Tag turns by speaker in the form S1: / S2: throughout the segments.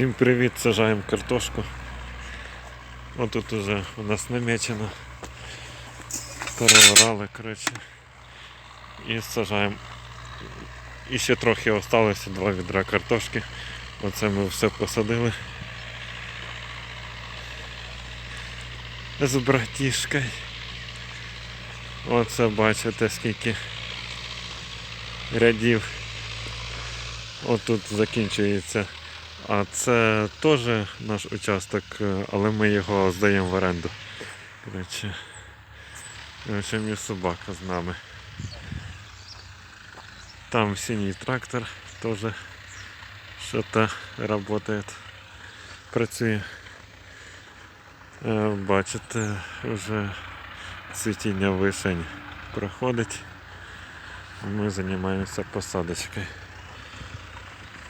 S1: Всім привіт, сажаємо картошку. Ось тут уже у нас намечено. Переворали, коротше. І сажаємо. І ще трохи осталося два відра картошки. Оце ми все посадили. З братішкою. Оце бачите скільки рядів. Отут закінчується. А це теж наш участок, е, але ми його здаємо в оренду. Коротше, коротше, мій собака з нами. Там синій трактор теж що-то працює. Працює. Е, Бачите, вже цвітіння вишень проходить. Ми займаємося посадочкою.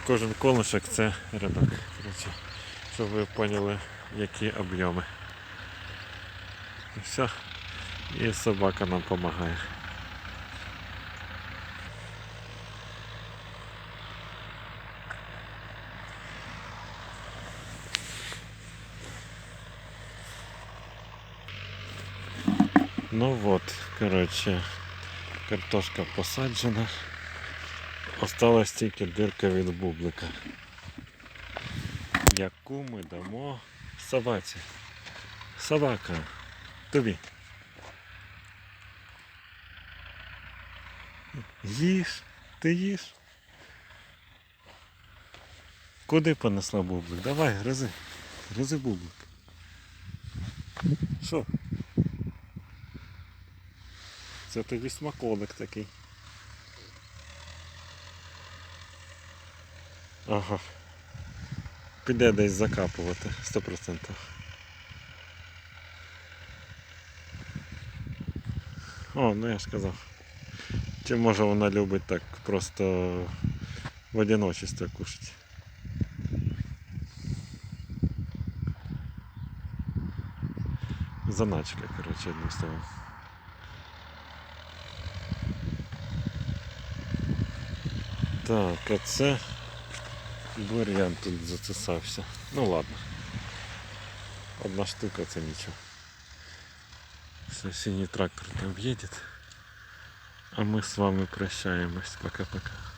S1: Кожен колишок це рядок. Щоб ви поняли, які об'єми. І все. І собака нам допомагає. Ну вот, коротше, картошка посаджена. Осталась тільки дирка від бублика. Яку ми дамо собаці. Собака. Тобі. Їж, ти їж. Куди понесла бублик? Давай, гризи. Гризи бублик. Що? Це тобі смаколик такий. Ага. Піде десь закапувати 100%. О, ну я ж казав. Чи може вона любить так просто в одиночестві кушати. Заначка, коротше, одним словом. Так, а це бур'ян тут зацесався. Ну ладно. Одна штука це нічого. Все, синій трактор там їде. А ми з вами прощаємось. Пока-пока.